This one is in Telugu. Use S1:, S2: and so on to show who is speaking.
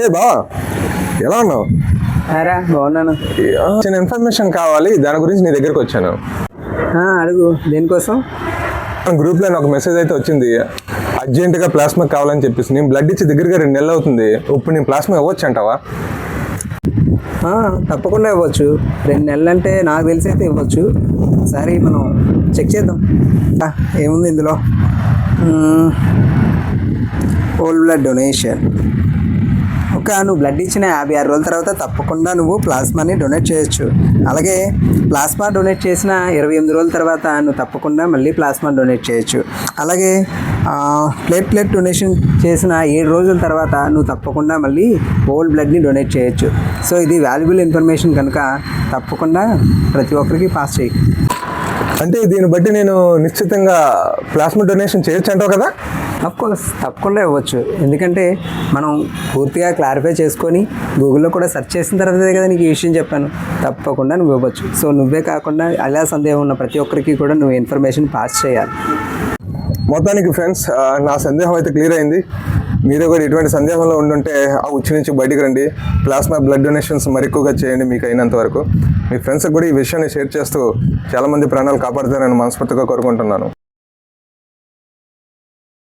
S1: ఏ బా ఎలా ఉన్నావు?
S2: బాగున్నాను.
S1: చిన్న ఇన్ఫర్మేషన్ కావాలి దాని గురించి నీ దగ్గరకు వచ్చాను.
S2: అడుగు దేనికోసం?
S1: గ్రూప్లో నాకు మెసేజ్ అయితే వచ్చింది అర్జెంటుగా ప్లాస్మా కావాలని చెప్పేసి నేను బ్లడ్ ఇచ్చి దగ్గరగా రెండు నెలలు అవుతుంది ఇప్పుడు నేను ప్లాస్మా ఇవ్వచ్చు అంటావా?
S2: తప్పకుండా ఇవ్వచ్చు. రెండు నెలలు అంటే నాకు తెలిసి అయితే ఇవ్వచ్చు. సరే మనం చెక్ చేద్దాం. ఏముంది ఇందులో? ఓల్ బ్లడ్ డొనేషన్ ఒక నువ్వు బ్లడ్ ఇచ్చిన యాభై ఆరు రోజుల తర్వాత తప్పకుండా నువ్వు ప్లాస్మాని డొనేట్ చేయొచ్చు. అలాగే ప్లాస్మా డొనేట్ చేసిన ఇరవై ఎనిమిది రోజుల తర్వాత నువ్వు తప్పకుండా మళ్ళీ ప్లాస్మా డొనేట్ చేయొచ్చు. అలాగే ప్లేట్ ప్లేట్ డొనేషన్ చేసిన ఏడు రోజుల తర్వాత నువ్వు తప్పకుండా మళ్ళీ ఓల్డ్ బ్లడ్ని డొనేట్ చేయొచ్చు. సో ఇది వాల్యుబుల్ ఇన్ఫర్మేషన్ కనుక తప్పకుండా ప్రతి ఒక్కరికి పాస్ చేయి.
S1: అంటే దీన్ని బట్టి నేను నిశ్చితంగా ప్లాస్మా డొనేషన్ చేయొచ్చు అంటావు కదా?
S2: అఫ్కోర్స్ తప్పకుండా ఇవ్వచ్చు. ఎందుకంటే మనం పూర్తిగా క్లారిఫై చేసుకొని గూగుల్లో కూడా సెర్చ్ చేసిన తర్వాతే కదా నీకు ఈ విషయం చెప్పాను. తప్పకుండా నువ్వు ఇవ్వచ్చు. సో నువ్వే కాకుండా అలా సందేహం ఉన్న ప్రతి ఒక్కరికి కూడా నువ్వు ఇన్ఫర్మేషన్ పాస్ చేయాలి.
S1: మొత్తానికి ఫ్రెండ్స్ నా సందేహం అయితే క్లియర్ అయింది. మీరు కూడా ఇటువంటి సందేహంలో ఉండుంటే ఆ ఉచ్చి నుంచి బయటికి రండి. ప్లాస్మా బ్లడ్ డొనేషన్స్ మరెక్కువగా చేయండి మీకు అయినంత వరకు. మీ ఫ్రెండ్స్కి కూడా ఈ విషయాన్ని షేర్ చేస్తూ చాలామంది ప్రాణాలు కాపాడుతారని మనస్ఫూర్తిగా కోరుకుంటున్నాను.